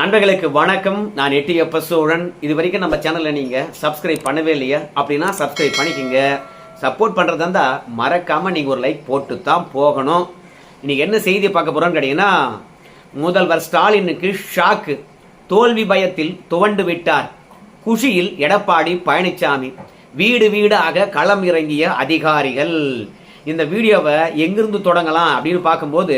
நண்பர்களுக்கு வணக்கம். நான் எட்டி எப்ப சோழன் இது வரைக்கும் நம்ம சேனலில் நீங்கள் சப்ஸ்கிரைப் பண்ணவே இல்லையா? அப்படின்னா சப்ஸ்கிரைப் பண்ணிக்கோங்க. சப்போர்ட் பண்ணுறதா இருந்தால் மறக்காமல் நீங்கள் ஒரு லைக் போட்டு தான் போகணும். இன்றைக்கி என்ன செய்தி பார்க்க போகிறோன்னு கேட்டிங்கன்னா முதல்வர் ஸ்டாலினுக்கு ஷாக்கு தோல்வி பயத்தில் துவண்டு விட்டார். குஷியில் எடப்பாடி பழனிசாமி வீடு வீடாக களம் இறங்கிய அதிகாரிகள். இந்த வீடியோவை எங்கிருந்து தொடங்கலாம் அப்படின்னு பார்க்கும்போது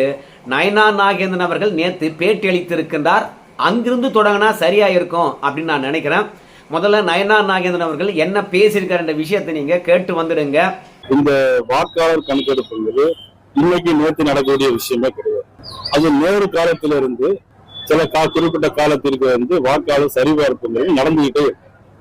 நயனா நாகேந்திரன் அவர்கள் நேற்று பேட்டி அளித்திருக்கின்றார். அங்கிருந்து தொடங்கினா சரியாக இருக்கும் அப்படின்னு நான் நினைக்கிறேன். முதல்ல நயனா நாகேந்திரன் அவர்கள் என்ன பேசியிருக்காரு விஷயத்தை நீங்க கேட்டு வந்துடுங்க. இந்த வாக்காளர் கணக்கெடுப்புங்கிறது இன்னைக்கு நேற்று நடக்கக்கூடிய விஷயமே கிடையாது. அது நேரு காலத்துல இருந்து சில கா குறிப்பிட்ட காலத்திற்கு வந்து வாக்காளர் சரிபார்ப்புங்கிறது நடந்துகிட்டே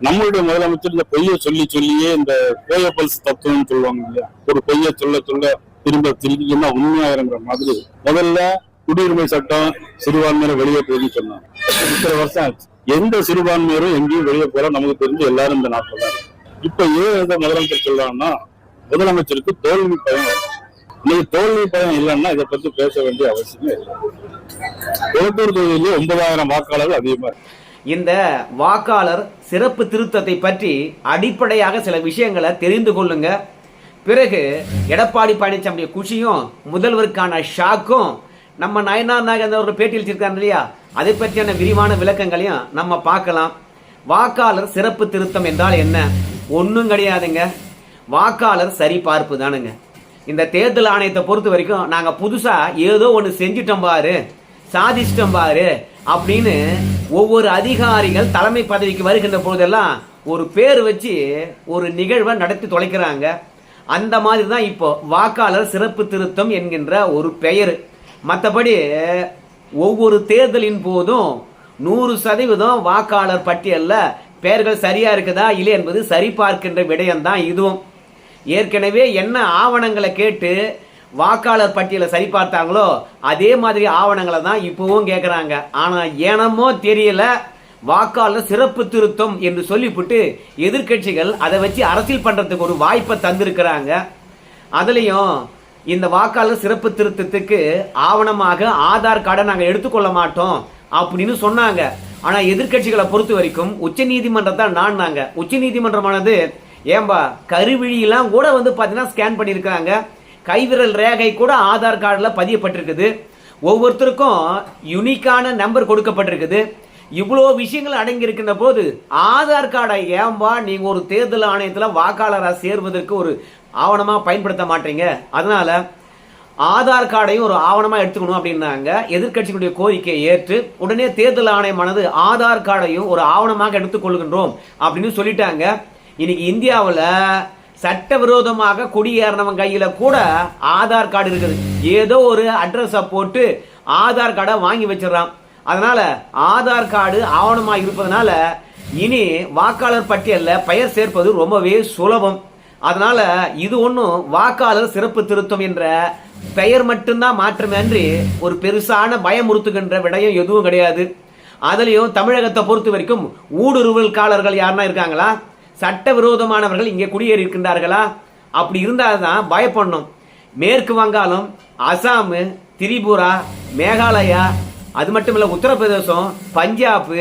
நம்மளுடைய முதலமைச்சர் இந்த பொய்யை சொல்லி சொல்லியே இந்த கோயப்பல்ஸ் தத்துவம்னு சொல்லுவாங்க இல்லையா? ஒரு பொய்யை சொல்ல சொல்ல திரும்ப திரும்பினா உண்மையாகிறங்கிற மாதிரி. முதல்ல குடியுரிமை சட்டம் சிறுபான்மையினர் வெளியேற்றுவதுன்னு சொன்னாங்க. இத்தனை வருஷம் ஆச்சு. எந்த சிறுபான்மையரும் எங்கேயும் வெளியே போற நமக்கு தெரிஞ்சு எல்லாரும் இந்த நாட்டில் தான் இப்ப ஏன் முதலமைச்சர் சொல்றாங்கன்னா முதலமைச்சருக்கு தோல்வி பயம். இன்னைக்கு தோல்வி பயம் இல்லைன்னா இதை பத்தி பேச வேண்டிய அவசியமே இல்லை. குளத்தூர் தொகுதியிலே ஒன்பதாயிரம் வாக்காளர்கள் அதிகமா இருக்கு. இந்த வாக்காளர் சிறப்பு திருத்தத்தை பற்றி அடிப்படையாக சில விஷயங்களை தெரிந்து கொள்ளுங்க. பிறகு எடப்பாடி பழனிசாமியுடைய குஷியும் முதல்வருக்கான ஷாக்கும் நம்ம நயனார் நாகேந்திர அவர்கள் பேட்டி அளிச்சிருக்காங்க இல்லையா? அதை பற்றியான விரிவான விளக்கங்களையும் நம்ம பார்க்கலாம். வாக்காளர் சிறப்பு திருத்தம் என்றால் என்ன? ஒன்றும் கிடையாதுங்க. வாக்காளர் சரிபார்ப்பு தானுங்க. இந்த தேர்தல் ஆணையத்தை பொறுத்த வரைக்கும் நாங்கள் புதுசாக ஏதோ ஒன்று செஞ்சிட்டோம் பாரு சாதிச்சிட்டோம் பாரு அப்படின்னு ஒவ்வொரு அதிகாரிகள் தலைமை பதவிக்கு வருகின்ற பொழுதெல்லாம் ஒரு பேர் வச்சு ஒரு நிகழ்வை நடத்தி தொலைக்கிறாங்க. அந்த மாதிரி தான் இப்போ வாக்காளர் சிறப்பு திருத்தம் என்கின்ற ஒரு பெயர். மற்றபடி ஒவ்வொரு தேர்தலின் போதும் நூறு சதவீதம் வாக்காளர் பட்டியலில் பெயர்கள் சரியா இருக்குதா இல்லை என்பது சரிபார்க்கின்ற விடயம்தான் இதுவும். ஏற்கனவே என்ன ஆவணங்களை கேட்டு வாக்காளர் பட்டியலை சரி பார்த்தாங்களோ அதே மாதிரி ஆவணங்களை தான் இப்பவும் கேட்குறாங்க ஆனால் ஏனமோ தெரியல வாக்காளர் சிறப்பு திருத்தம் என்று சொல்லிவிட்டு எதிர்க்கட்சிகள் அதை வச்சு அரசியல் பண்ணுறதுக்கு ஒரு வாய்ப்பை தந்திருக்கிறாங்க. அதுலேயும் இந்த வாக்காளர் சிறப்பு திருத்தத்துக்கு ஆவணமாக ஆதார் கார்டை நாங்கள் எடுத்துக்கொள்ள மாட்டோம் அப்படின்னு சொன்னாங்க. ஆனால் எதிர்க்கட்சிகளை பொறுத்த வரைக்கும் உச்ச நீதிமன்றத்தை நாடினாங்க. உச்ச நீதிமன்றமானது ஏம்பா கருவிழியெல்லாம் கூட வந்து பார்த்தீங்கன்னா ஸ்கேன் பண்ணியிருக்காங்க. கைவிரல் ரேகை கூட ஆதார் கார்டில் பதியப்பட்டிருக்குது. ஒவ்வொருத்தருக்கும் யுனிக்கான நம்பர் கொடுக்கப்பட்டிருக்குது. இவ்வளோ விஷயங்கள் அடங்கியிருக்கின்ற போது ஆதார் கார்டை ஏம்பா நீங்கள் ஒரு தேர்தல் ஆணையத்தில் வாக்காளராக சேர்வதற்கு ஒரு ஆவணமாக பயன்படுத்த மாட்டீங்க. அதனால் ஆதார் கார்டையும் ஒரு ஆவணமாக எடுத்துக்கணும் அப்படின்னாங்க. எதிர்க்கட்சிகளுடைய கோரிக்கையை ஏற்று உடனே தேர்தல் ஆணையமானது ஆதார் கார்டையும் ஒரு ஆவணமாக எடுத்துக்கொள்கின்றோம் அப்படின்னு சொல்லிட்டாங்க. இன்னைக்கு இந்தியாவில் சட்டவிரோதமாக குடியேறினவன் கையில் கூட ஆதார் கார்டு இருக்குது. ஏதோ ஒரு அட்ரஸை போட்டு ஆதார் கார்டை வாங்கி வச்சிடறான். அதனால ஆதார் கார்டு ஆவணமாக இருப்பதனால இனி வாக்காளர் பட்டியலில் பெயர் சேர்ப்பது ரொம்பவே சுலபம். அதனால இது ஒன்றும் வாக்காளர் சிறப்பு திருத்தம் என்ற பெயர் மட்டும்தான் மாற்றமன்றி ஒரு பெருசான பயமுறுத்துகின்ற விடயம் எதுவும் கிடையாது. அதுலேயும் தமிழகத்தை பொறுத்த வரைக்கும் ஊடுருவல்காரர்கள் யாருன்னா இருக்காங்களா? சட்டவிரோதமானவர்கள் இங்கே குடியேறி இருக்கின்றார்களா? அப்படி இருந்தால் தான் பயப்படணும். மேற்கு வங்காளம் அசாமு திரிபுரா மேகாலயா அது மட்டும் இல்லை உத்தரப்பிரதேசம் பஞ்சாப்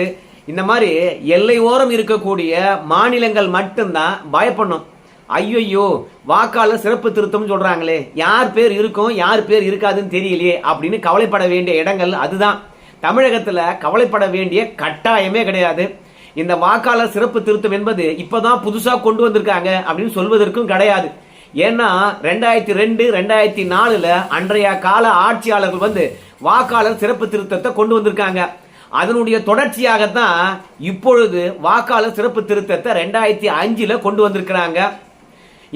இந்த மாதிரி எல்லை ஓரம் இருக்கக்கூடிய மாநிலங்கள் மட்டும்தான் பயப்படணும். ஐயோ வாக்காளர் சிறப்பு திருத்தம் சொல்றாங்களே. யார் பேர் இருக்கும் யார் பேர் இருக்காதுன்னு தெரியலையே அப்படின்னு கவலைப்பட வேண்டிய இடங்கள் அதுதான். தமிழகத்துல கவலைப்பட வேண்டிய கட்டாயமே கிடையாது. இந்த வாக்காளர் சிறப்பு திருத்தம் என்பது இப்பதான் புதுசா கொண்டு வந்திருக்காங்க அப்படின்னு சொல்வதற்கும் கிடையாது. ஏன்னா ரெண்டாயிரத்தி ரெண்டு ரெண்டாயிரத்தி நாலுல அன்றைய கால ஆட்சியாளர்கள் வந்து வாக்காளர் சிறப்பு திருத்தத்தை கொண்டு வந்திருக்காங்க. அதனுடைய தொடர்ச்சியாகத்தான் இப்பொழுது வாக்காளர் சிறப்பு திருத்தத்தை ரெண்டாயிரத்தி அஞ்சுல கொண்டு வந்திருக்கிறாங்க.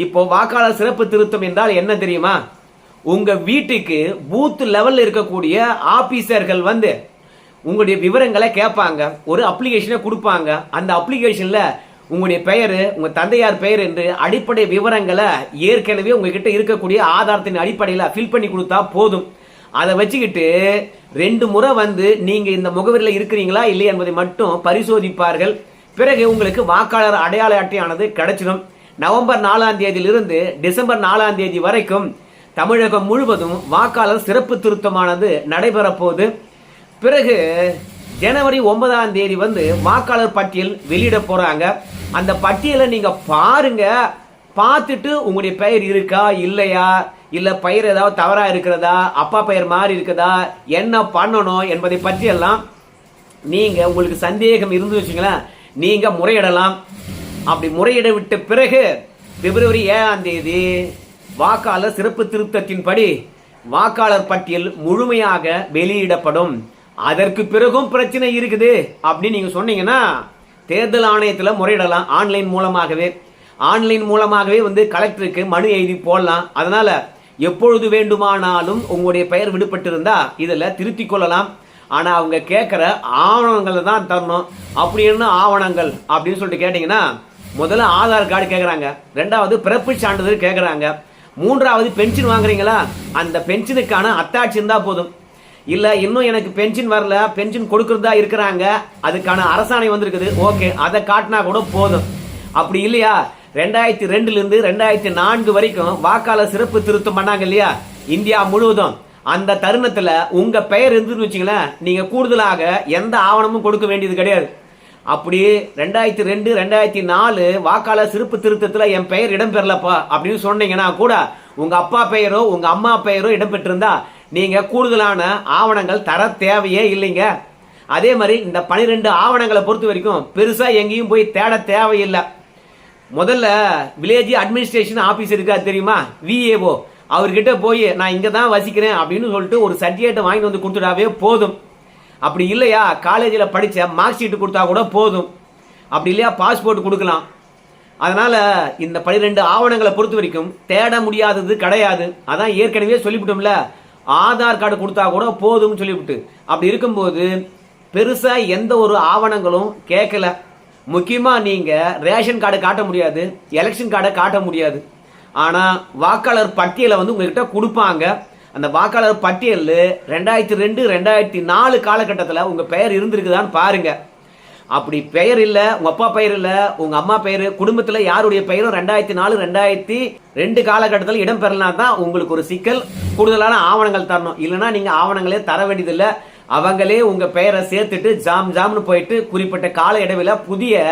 இப்போ வாக்காளர் சிறப்பு திருத்தம் என்றால் என்ன தெரியுமா? உங்க வீட்டுக்கு பூத் லெவல்ல இருக்கக்கூடிய ஆபீசர்கள் வந்து உங்களுடைய விவரங்களை கேட்பாங்க ஒரு அப்ளிகேஷனை கொடுப்பாங்க. அந்த அப்ளிகேஷன்ல உங்களுடைய பெயர் உங்க தந்தையார் பெயர் என்று அடிப்படை விவரங்களை ஏற்கனவே உங்ககிட்ட இருக்கக்கூடிய ஆதாரத்தின் அடிப்படையில் ஃபில் பண்ணி கொடுத்தா போதும். அதை வச்சுக்கிட்டு ரெண்டு முறை வந்து நீங்க இந்த முகவரியில் இருக்கிறீங்களா இல்லை என்பதை மட்டும் பரிசோதிப்பார்கள். பிறகு உங்களுக்கு வாக்காளர் அடையாள அட்டையானது கிடைச்சிடும். நவம்பர் நாலாம் தேதியிலிருந்து டிசம்பர் நாலாம் தேதி வரைக்கும் தமிழகம் முழுவதும் வாக்காளர் சிறப்பு திருத்தமானது நடைபெறப்போகுது. பிறகு ஜனவரி ஒன்பதாம் தேதி வந்து வாக்காளர் பட்டியல் வெளியிட போகிறாங்க அந்த பட்டியலை நீங்கள் பாருங்க. பார்த்துட்டு உங்களுடைய பெயர் இருக்கா இல்லையா? இல்லை பெயர் ஏதாவது தவறாக இருக்கிறதா? அப்பா பெயர் மாறி இருக்குதா? என்ன பண்ணணும் என்பதை பற்றியெல்லாம் நீங்கள் உங்களுக்கு சந்தேகம் இருந்து வச்சுங்களேன். நீங்கள் முறையிடலாம். அப்படி முறையிட விட்ட பிறகு பிப்ரவரி ஏழாம் தேதி வாக்காளர் சிறப்பு திருத்தத்தின்படி வாக்காளர் பட்டியல் முழுமையாக வெளியிடப்படும். அதற்கு பிறகும் பிரச்சனை இருக்குது. அப்படின்னு நீங்க சொன்னீங்கன்னா தேர்தல் ஆணையத்தில் முறையிடலாம். ஆன்லைன் மூலமாகவே. ஆன்லைன் மூலமாகவே வந்து கலெக்டருக்கு மனு எழுதி போடலாம். அதனால எப்பொழுது வேண்டுமானாலும் உங்களுடைய பெயர் விடுபட்டிருந்தா இதில் திருத்திக் கொள்ளலாம். ஆனால் அவங்க கேட்குற ஆவணங்களை தான் தரணும். அப்படி என்ன ஆவணங்கள்? அப்படின்னு சொல்லிட்டு கேட்டிங்கன்னா முதல்ல ஆதார் கார்டு கேட்குறாங்க ரெண்டாவது பிறப்பு சான்றிதழ் கேட்குறாங்க மூன்றாவது பென்ஷன் வாங்குறீங்களா? அந்த பென்ஷனுக்கான அத்தாட்சி இருந்தால் போதும். இல்லை இன்னும் எனக்கு பென்ஷன் வரல பென்ஷன் கொடுக்குறதா இருக்கிறாங்க. அதுக்கான அரசாணை வந்திருக்குது. ஓகே அதை காட்டினா கூட போதும். அப்படி இல்லையா? ரெண்டாயிரத்தி ரெண்டுலேருந்து ரெண்டாயிரத்தி நான்கு வரைக்கும் வாக்காளர் சிறப்பு திருத்தம் பண்ணாங்க இல்லையா? இந்தியா முழுவதும். அந்த தருணத்தில் உங்கள் பெயர் இருந்துன்னு வச்சிங்களேன் நீங்கள் கூடுதலாக எந்த ஆவணமும் கொடுக்க வேண்டியது கிடையாது. அப்படி ரெண்டாயிரத்தி ரெண்டு ரெண்டாயிரத்தி நாலு வாக்காளர் சிறப்பு திருத்தத்தில் என் பெயர் இடம்பெறலப்பா அப்படின்னு சொன்னீங்கன்னா கூட உங்கள் அப்பா பெயரோ உங்கள் அம்மா பெயரோ இடம்பெற்றிருந்தா நீங்கள் கூடுதலான ஆவணங்கள் தர தேவையே இல்லைங்க. அதே மாதிரி இந்த பனிரெண்டு ஆவணங்களை பொறுத்த வரைக்கும் பெருசாக எங்கேயும் போய் தேட தேவையில்லை. முதல்ல வில்லேஜ் அட்மினிஸ்ட்ரேஷன் ஆஃபீஸ் இருக்கா தெரியுமா? விஏஓ அவர்கிட்ட போய் நான் இங்கே தான் வசிக்கிறேன் அப்படின்னு சொல்லிட்டு ஒரு சர்டிஃபிகேட்டை வாங்கி வந்து கொடுத்துட்டாவே போதும். அப்படி இல்லையா? காலேஜில் படித்த மார்க் ஷீட்டு கொடுத்தா கூட போதும். அப்படி இல்லையா? பாஸ்போர்ட் கொடுக்கலாம். அதனால் இந்த பனிரெண்டு ஆவணங்களை பொறுத்த வரைக்கும் தேட முடியாதது கிடையாது. அதான் ஏற்கனவே சொல்லிவிட்டோம்ல. ஆதார் கார்டு கொடுத்தா கூட போதும்னு சொல்லிவிட்டு. அப்படி இருக்கும்போது பெருசாக எந்த ஒரு ஆவணங்களும் கேட்கல. முக்கியமாக நீங்கள் ரேஷன் கார்டு காட்ட முடியாது. எலெக்ஷன் கார்டை காட்ட முடியாது. ஆனால் வாக்காளர் பட்டியலை வந்து உங்ககிட்ட கொடுப்பாங்க. அந்த வாக்காளர் பட்டியலில் ரெண்டாயிரத்தி ரெண்டு ரெண்டாயிரத்தி நாலு காலகட்டத்தில் உங்கள் பெயர் இருந்திருக்குதான்னு பாருங்க. அப்படி பெயர் இல்லை உங்கள் அப்பா பெயர் இல்லை உங்கள் அம்மா பெயர் குடும்பத்தில் யாருடைய பெயரும் ரெண்டாயிரத்தி நாலு ரெண்டாயிரத்தி ரெண்டு காலகட்டத்தில் இடம் பெறலாம் தான் உங்களுக்கு ஒரு சிக்கல். கூடுதலான ஆவணங்கள் தரணும். இல்லைன்னா நீங்கள் ஆவணங்களே தர வேண்டியதில்லை. அவங்களே உங்கள் பெயரை சேர்த்துட்டு ஜாம் ஜாம்னு போயிட்டு குறிப்பிட்ட கால இடைவெளியில புதிய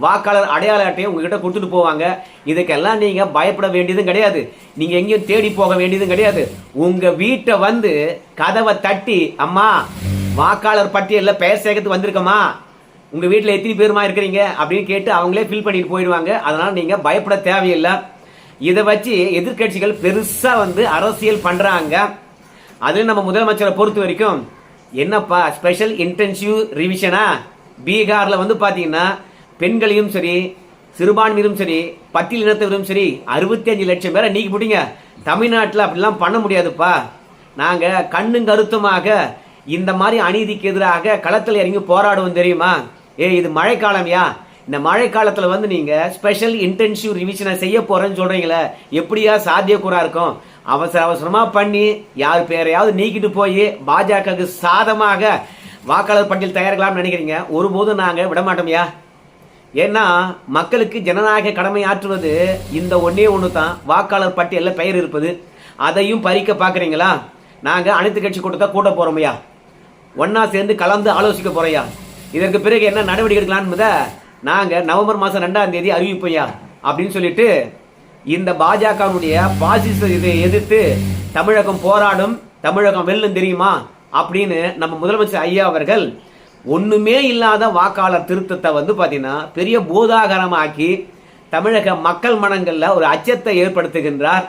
வாக்காளர் அடையாள அட்டையை உங்ககிட்ட கொடுத்துட்டு போவாங்க. இதுக்கெல்லாம் நீங்க பயப்பட வேண்டியதும் கிடையாது. நீங்க எங்கேயும் தேடி போக வேண்டியதும் கிடையாது. உங்க வீட்டை வந்து கதவை தட்டி அம்மா வாக்காளர் பட்டியலில் பெயர் சேர்க்கறதுக்கு வந்திருக்கமா உங்க வீட்டில் எத்தனை பேருமா இருக்கிறீங்க? அப்படின்னு கேட்டு அவங்களே ஃபில் பண்ணிட்டு போயிடுவாங்க. அதனால நீங்க பயப்பட தேவையில்லை. இதை வச்சு எதிர்க்கட்சிகள் பெருசா வந்து அரசியல் பண்றாங்க. அது நம்ம முதலமைச்சரை பொறுத்த வரைக்கும் என்னப்பா ஸ்பெஷல் இன்டென்சிவ் ரிவிஷனா பீகார்ல வந்து பாத்தீங்கன்னா பெண்களையும் சரி சிறுபான்மையிலும் சரி பட்டியலினத்தவரும் சரி அறுபத்தி அஞ்சு லட்சம் பேரை நீக்கி போட்டீங்க. தமிழ்நாட்டில் அப்படிலாம் பண்ண முடியாதுப்பா. நாங்கள் கண்ணும் கருத்துமாக இந்த மாதிரி அநீதிக்கு எதிராக களத்தில் இறங்கி போராடுவோம் தெரியுமா? ஏ இது மழைக்காலம்யா. இந்த மழைக்காலத்தில் வந்து நீங்கள் ஸ்பெஷல் இன்டென்சிவ் ரிவிஷனை செய்ய போகிறேன்னு சொல்கிறீங்களே எப்படியா சாத்தியக்கூறாக இருக்கும்? அவசர அவசரமாக பண்ணி யார் பேரையாவது நீக்கிட்டு போய் பாஜகவுக்கு சாதமாக வாக்காளர் பட்டியல் தயாரிக்கலாம்னு நினைக்கிறீங்க. ஒருபோதும் நாங்கள் விட மாட்டோம்யா ஏன்னா மக்களுக்கு ஜனநாயக கடமை ஆற்றுவது இந்த ஒன்றே ஒன்று தான் வாக்காளர் பட்டியலில் பெயர் இருப்பது. அதையும் பறிக்க பார்க்குறீங்களா நாங்கள் அனைத்து கட்சி கூட்டத்தை கூட்ட போகிறோமையா ஒன்றா சேர்ந்து கலந்து ஆலோசிக்க போகிறோம்யா இதற்கு பிறகு என்ன நடவடிக்கை எடுக்கலான்னு நாங்கள் நவம்பர் மாதம் ரெண்டாம் தேதி அறிவிப்போம்யா அப்படின்னு சொல்லிட்டு இந்த பாஜகவுடைய பாசிச இதை எதிர்த்து தமிழகம் போராடும் தமிழகம் வெல்லும் தெரியுமா? அப்படின்னு நம்ம முதலமைச்சர் ஐயா அவர்கள் ஒன்றுமே இல்லாத வாக்காளர் திருத்தத்தை வந்து பார்த்தீங்கன்னா பெரிய பூதாகரமாக்கி தமிழக மக்கள் மனங்களில் ஒரு அச்சத்தை ஏற்படுத்துகின்றார்.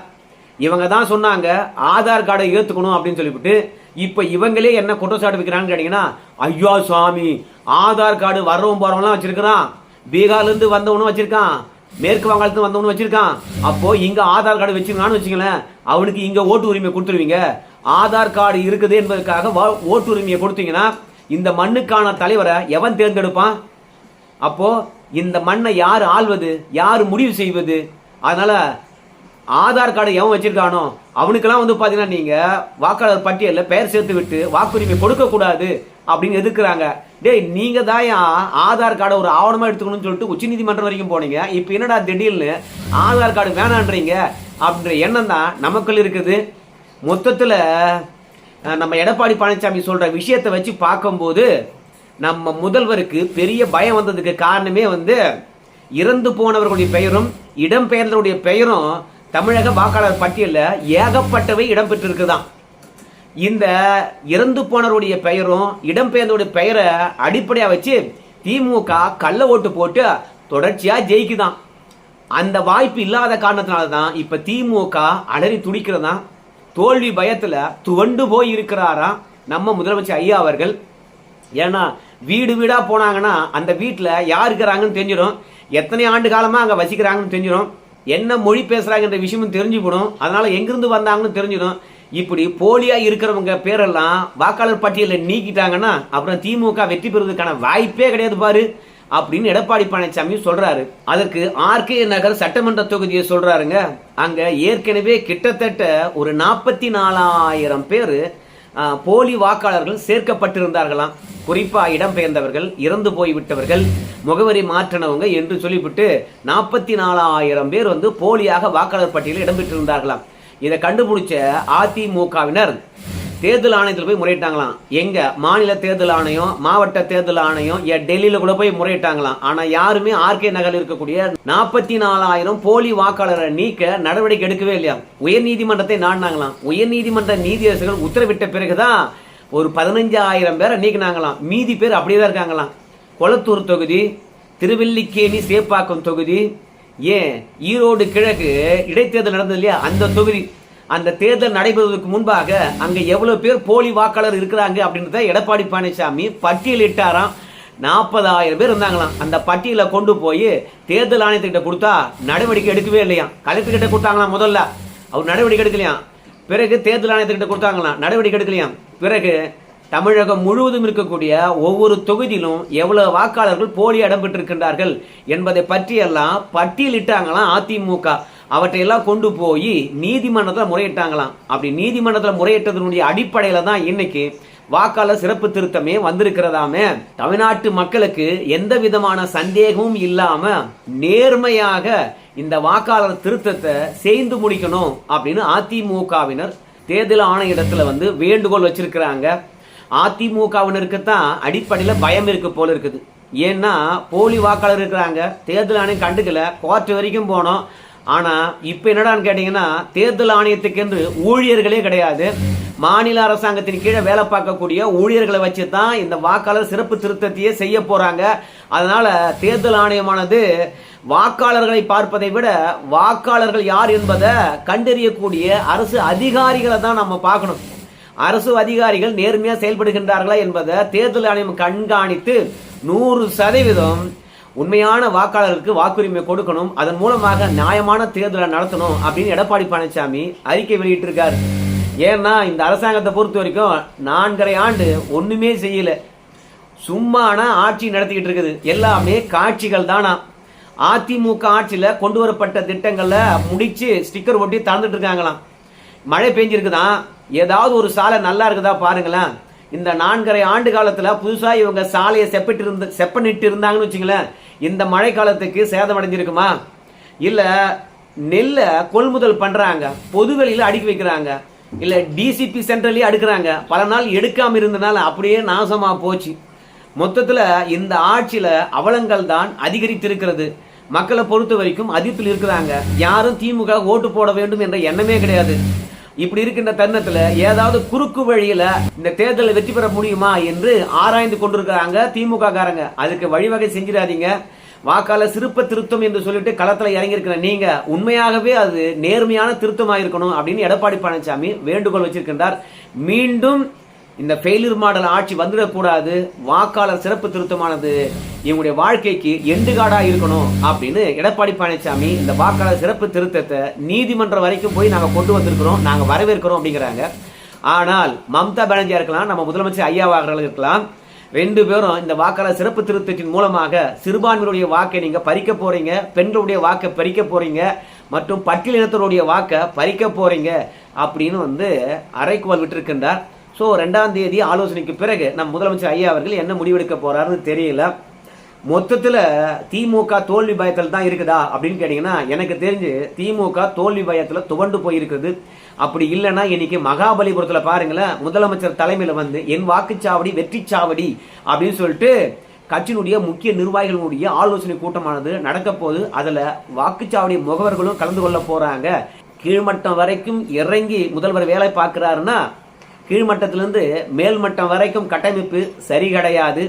இவங்க தான் சொன்னாங்க ஆதார் கார்டை ஏற்றுக்கணும் அப்படின்னு சொல்லிவிட்டு இப்போ இவங்களே என்ன குற்றச்சாட்டு வைக்கிறாங்கன்னு கேட்டிங்கன்னா ஐயா சுவாமி ஆதார் கார்டு வர்றவன் போகிறவங்களாம் வச்சுருக்கிறான். பீகார்லேருந்து வந்தவனும் வச்சுருக்கான். மேற்கு வங்காளத்துல வந்தவனும் வச்சிருக்கான். அப்போ இங்க ஆதார் கார்டு வச்சிருக்கான்னு வச்சுங்களேன் அவனுக்கு இங்க ஓட்டு உரிமை கொடுத்துருவீங்க. ஆதார் கார்டு இருக்குது என்பதற்காக வா- ஓட்டு உரிமையை கொடுத்தீங்கன்னா இந்த மண்ணுக்கான தலைவரை எவன் தேர்ந்தெடுப்பான்? அப்போ இந்த மண்ணை யார் ஆள்வது யார் முடிவு செய்வது? அதனால ஆதார் கார்டு எவன் வச்சிருக்கானோ அவனுக்கெல்லாம் வந்து பார்த்தீங்கன்னா நீங்கள் வாக்காளர் பட்டியலில் பெயர் சேர்த்து விட்டு வாக்குரிமை கொடுக்கக்கூடாது அப்படின்னு எதிர்க்கிறாங்க. டேய் நீங்கள் தான் ஆதார் கார்டை ஒரு ஆவணமாக எடுத்துக்கணும்னு சொல்லிட்டு உச்சநீதிமன்றம் வரைக்கும் போனீங்க. இப்போ என்னடா திடீர்னு ஆதார் கார்டு வேணான்றீங்க அப்படின்ற எண்ணம் தான் நமக்குள்ள இருக்குது. மொத்தத்தில் நம்ம எடப்பாடி பழனிசாமி சொல்ற விஷயத்தை வச்சு பார்க்கும்போது நம்ம முதல்வருக்கு பெரிய பயம் வந்ததுக்கு காரணமே வந்து இறந்து போனவர்களுடைய பெயரும் இடம்பெயர்ந்தவருடைய பெயரும் தமிழக வாக்காளர் பட்டியலில் ஏகப்பட்டவை இடம்பெற்றிருக்குதான். இந்த இறந்து போனவருடைய பெயரும் இடம்பெயர்ந்தவருடைய பெயரை அடிப்படையாக வச்சு திமுக கள்ள ஓட்டு போட்டு தொடர்ச்சியாக ஜெயிக்குதான். அந்த வாய்ப்பு இல்லாத காரணத்தினால தான் இப்போ திமுக அலறி துடிக்கிறதான் தோல்வி பயத்துல துவண்டு போய் இருக்கிறாராம் நம்ம முதலமைச்சர் ஐயா அவர்கள்? ஏன்னா வீடு வீடா போனாங்கன்னா அந்த வீட்டில் யார் இருக்கிறாங்கன்னு தெரிஞ்சிடும். எத்தனை ஆண்டு காலமா அங்க வசிக்கிறாங்கன்னு தெரிஞ்சிடும். என்ன மொழி பேசுறாங்கன்ற விஷயமும் தெரிஞ்சு போடும் அதனால எங்கிருந்து வந்தாங்கன்னு தெரிஞ்சிடும். இப்படி போலியா இருக்கிறவங்க பேரெல்லாம் வாக்காளர் பட்டியலில் நீக்கிட்டாங்கன்னா அப்புறம் திமுக வெற்றி பெறுவதற்கான வாய்ப்பே கிடையாது பாரு. அப்படின்னு எடப்பாடி பழனிசாமி சொல்றாரு. அதற்கு ஆர்கே நகர் சட்டமன்ற தொகுதியை சொல்றாருங்க. அங்க ஏற்கனவே கிட்டத்தட்ட ஒரு நாற்பத்தி நாலாயிரம் பேர் போலி வாக்காளர்கள் சேர்க்கப்பட்டிருந்தார்களாம். குறிப்பா இடம்பெயர்ந்தவர்கள் இறந்து போய்விட்டவர்கள் முகவரி மாற்றினவங்க என்று சொல்லிவிட்டு நாற்பத்தி நாலாயிரம் பேர் வந்து போலியாக வாக்காளர் பட்டியலில் இடம்பெற்றிருந்தார்களாம். இதை கண்டுபிடிச்ச அதிமுகவினர் தேர்தல் ஆணையத்தில் போய் முறையிட்டாங்களாம். எங்க மாநில தேர்தல் ஆணையம் மாவட்ட தேர்தல் ஆணையம் ஏன் டெல்லியில கூட போய் முறையிட்டாங்களாம். ஆனா யாருமே ஆர்கே நகரில் இருக்கக்கூடிய நாற்பத்தி நாலாயிரம் போலி வாக்காளரை நீக்க நடவடிக்கை எடுக்கவே இல்லையா? உயர் நீதிமன்றத்தை நாடினாங்களாம். உயர் நீதிமன்ற நீதியரசர்கள் உத்தரவிட்ட பிறகுதான் ஒரு பதினஞ்சாயிரம் பேரை நீக்கினாங்களாம். மீதி பேர் அப்படியே தான் இருக்காங்களாம். கொளத்தூர் தொகுதி திருவல்லிக்கேணி சேப்பாக்கம் தொகுதி ஏன் ஈரோடு கிழக்கு இடைத்தேர்தல் நடந்தது இல்லையா? அந்த தொகுதி அந்த தேர்தல் நடைபெறுவதற்கு முன்பாக அங்கே எவ்வளோ பேர் போலி வாக்காளர் இருக்கிறாங்க அப்படின்றத எடப்பாடி பழனிசாமி பட்டியலிட்டாராம். நாற்பதாயிரம் பேர் இருந்தாங்களாம். அந்த பட்டியலை கொண்டு போய் தேர்தல் ஆணையத்துக்கிட்ட கொடுத்தா நடவடிக்கை எடுக்கவே இல்லையா கலெக்டர்கிட்ட கொடுத்தாங்களாம் முதல்ல. அவர் நடவடிக்கை எடுக்கலையாம். பிறகு தேர்தல் ஆணையத்துக்கிட்ட கொடுத்தாங்களாம். நடவடிக்கை எடுக்கலையாம். பிறகு தமிழகம் முழுவதும் இருக்கக்கூடிய ஒவ்வொரு தொகுதியிலும் எவ்வளவு வாக்காளர்கள் போலி இடம்பெற்றிருக்கின்றார்கள் என்பதை பற்றியெல்லாம் பட்டியலிட்டாங்களாம் அதிமுக. அவற்றையெல்லாம் கொண்டு போய் நீதிமன்றத்தில் முறையிட்டாங்களாம். அப்படி நீதிமன்றத்தில் முறையிட்டதனுடைய அடிப்படையில் தான் இன்னைக்கு வாக்காளர் சிறப்பு திருத்தமே வந்திருக்கிறதாமே. தமிழ்நாட்டு மக்களுக்கு எந்த விதமான சந்தேகமும் இல்லாம நேர்மையாக இந்த வாக்காளர் திருத்தத்தை செய்து முடிக்கணும் அப்படின்னு அதிமுகவினர் தேர்தல் ஆணையத்துல வந்து வேண்டுகோள் வச்சிருக்கிறாங்க. அதிமுகவினருக்கு தான் அடிப்படையில் பயம் இருக்கு போல இருக்குது. ஏன்னா போலி வாக்காளர் இருக்கிறாங்க. தேர்தல் ஆணையம் கண்டுக்கல. கோர்ட் வரைக்கும் போனோம். ஆனா இப்ப என்னடான்னு கேட்டீங்கன்னா தேர்தல் ஆணையத்துக்கு என்று ஊழியர்களே கிடையாது. மாநில அரசாங்கத்தின் கீழே வேலை பார்க்கக்கூடிய ஊழியர்களை வச்சு தான் இந்த வாக்காளர் சிறப்பு திருத்தத்தையே செய்ய போறாங்க. அதனால தேர்தல் ஆணையமானது வாக்காளர்களை பார்ப்பதை விட வாக்காளர்கள் யார் என்பதை கண்டறியக்கூடிய அரசு அதிகாரிகளை தான் நம்ம பார்க்கணும். அரசு அதிகாரிகள் நேர்மையாக செயல்படுகின்றார்களா என்பதை தேர்தல் ஆணையம் கண்காணித்து நூறு சதவீதம் உண்மையான வாக்காளருக்கு வாக்குரிமை கொடுக்கணும் அதன் மூலமாக நியாயமான தேர்தலை நடத்தணும் அப்படின்னு எடப்பாடி பழனிசாமி அறிக்கை வெளியிட்டிருக்காரு. ஏன்னா இந்த அரசாங்கத்தை பொறுத்த வரைக்கும் நான்கரை ஆண்டு ஒன்றுமே செய்யலை. சும்மான ஆட்சி நடத்திக்கிட்டு இருக்குது. எல்லாமே காட்சிகள் தானா? அதிமுக ஆட்சியில் கொண்டு வரப்பட்ட திட்டங்களில் முடிச்சு ஸ்டிக்கர் ஒட்டி தந்துட்டு இருக்காங்களாம். மழை பெஞ்சிருக்குதான் ஏதாவது ஒரு சாலை நல்லா இருக்குதா பாருங்களேன். இந்த நான்கரை ஆண்டு காலத்தில் புதுசாக இவங்க சாலையை செப்பிட்டு இருந்த செப்பனிட்டு இருந்தாங்கன்னு வச்சுங்களேன். இந்த மழை காலத்துக்கு சேதம் அடைஞ்சிருக்குமா நெல்லை கொள்முதல் பண்ணுறாங்க பொதுவெளியில் அடுக்கி வைக்கிறாங்க இல்லை டிசிபி சென்ட்ரலையும் அடுக்கிறாங்க பல நாள் எடுக்காமல் இருந்தனால அப்படியே நாசமாக போச்சு. மொத்தத்தில் இந்த ஆட்சியில் அவலங்கள் தான் அதிகரித்திருக்கிறது. மக்களை பொறுத்த வரைக்கும் அதிர்ப்பில் இருக்கிறாங்க. யாரும் திமுக ஓட்டு போட வேண்டும் என்ற எண்ணமே கிடையாது. இப்படி இருக்கின்ற தருணத்துல ஏதாவது குறுக்கு வழியில இந்த தேர்தலை வெற்றி பெற முடியுமா என்று ஆராய்ந்து கொண்டிருக்கிறாங்க திமுக காரங்க அதுக்கு வழிவகை செஞ்சிடாதீங்க. வாக்காளர் சிறுப்ப திருத்தம் என்று சொல்லிட்டு களத்துல இறங்கியிருக்கிற நீங்க உண்மையாகவே அது நேர்மையான திருத்தமாக இருக்கணும் அப்படின்னு எடப்பாடி பழனிசாமி வேண்டுகோள் வச்சிருக்கின்றார். மீண்டும் இந்த ஃபெயிலியர் மாடல் ஆட்சி வந்துடக்கூடாது வாக்காளர் சிறப்பு திருத்தமானது இவங்களுடைய வாழ்க்கைக்கு எண்டுகாடாக இருக்கணும் அப்படின்னு எடப்பாடி பழனிசாமி இந்த வாக்காளர் சிறப்பு திருத்தத்தை நீதிமன்றம் வரைக்கும் போய் நாங்கள் கொண்டு வந்திருக்கிறோம் நாங்கள் வரவேற்கிறோம் அப்படிங்கிறாங்க. ஆனால் மம்தா பானர்ஜியாக இருக்கலாம் நம்ம முதலமைச்சர் ஐயாவாக இருக்கலாம். ரெண்டு பேரும் இந்த வாக்காளர் சிறப்பு திருத்தத்தின் மூலமாக சிறுபான்மையுடைய வாக்கை நீங்கள் பறிக்க போகிறீங்க பெண்களுடைய வாக்கை பறிக்க போகிறீங்க மற்றும் பட்டியலினத்தருடைய வாக்கை பறிக்க போகிறீங்க அப்படின்னு வந்து அரைக்குவல் விட்டிருக்கின்றார். ஸோ ரெண்டாம் தேதி ஆலோசனைக்கு பிறகு நம் முதலமைச்சர் ஐயா அவர்கள் என்ன முடிவெடுக்க போறாருன்னு தெரியல. மொத்தத்தில் திமுக தோல்வி பயத்தில் தான் இருக்குதா அப்படின்னு கேட்டிங்கன்னா எனக்கு தெரிஞ்சு திமுக தோல்வி பயத்தில் துவண்டு போயிருக்குது. அப்படி இல்லைன்னா இன்னைக்கு மகாபலிபுரத்தில் பாருங்களேன் முதலமைச்சர் தலைமையில் வந்து என் வாக்குச்சாவடி வெற்றி சாவடி அப்படின்னு சொல்லிட்டு கட்சியினுடைய முக்கிய நிர்வாகிகளுடைய ஆலோசனை கூட்டமானது நடக்க போது அதில் வாக்குச்சாவடி முகவர்களும் கலந்து கொள்ள போறாங்க. கீழ்மட்டம் வரைக்கும் இறங்கி முதல்வர் வேலை பார்க்கிறாருன்னா கீழ்மட்டத்திலிருந்து மேல்மட்டம் வரைக்கும் கட்டமைப்பு சரி கிடையாது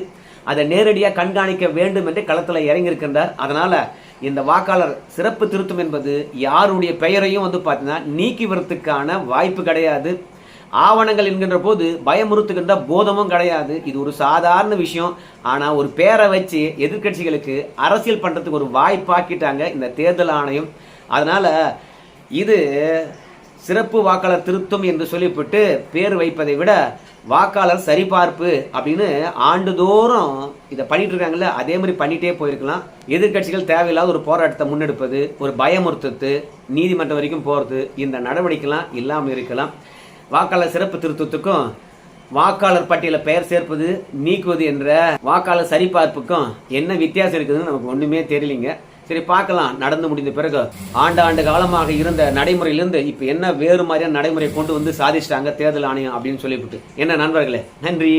அதை நேரடியாக கண்காணிக்க வேண்டும் என்று களத்தில் இறங்கியிருக்கின்றார். அதனால் இந்த வாக்காளர் சிறப்பு திருத்தம் என்பது யாருடைய பெயரையும் வந்து பார்த்தீங்கன்னா நீக்கிவரத்துக்கான வாய்ப்பு கிடையாது. ஆவணங்கள் என்கின்ற போது பயமுறுத்துகின்ற போதமும் கிடையாது. இது ஒரு சாதாரண விஷயம். ஆனால் ஒரு பேரை வச்சு எதிர்க்கட்சிகளுக்கு அரசியல் பண்ணுறதுக்கு ஒரு வாய்ப்பாக்கிட்டாங்க இந்த தேர்தல் ஆணையம். அதனால் இது சிறப்பு வாக்காளர் திருத்தம் என்று சொல்லிவிட்டு பேர் வைப்பதை விட வாக்காளர் சரிபார்ப்பு அப்படின்னு ஆண்டுதோறும் இதை பண்ணிட்டு இருக்காங்கல்ல அதே மாதிரி பண்ணிட்டே போயிருக்கலாம். எதிர்க்கட்சிகள் தேவையில்லாத ஒரு போராட்டத்தை முன்னெடுப்பது ஒரு பயமுறுத்துறது நீதிமன்றம் வரைக்கும் போகிறது இந்த நடவடிக்கைலாம் இல்லாமல் இருக்கலாம். வாக்காளர் சிறப்பு திருத்தத்துக்கும் வாக்காளர் பட்டியல பெயர் சேர்ப்பது நீக்குவது என்ற வாக்காளர் சரிபார்ப்புக்கும் என்ன வித்தியாசம் இருக்குதுன்னு நமக்கு ஒண்ணுமே தெரியலிங்க. சரி பார்க்கலாம். நடந்து முடிந்த பிறகு ஆண்டு ஆண்டு காலமாக இருந்த நடைமுறையிலிருந்து இப்போ என்ன வேறு மாதிரியான நடைமுறை கொண்டு வந்து சாதிச்சிட்டாங்க தேர்தல் ஆணையம் அப்படின்னு சொல்லிவிட்டு. என்ன நண்பர்களே நன்றி.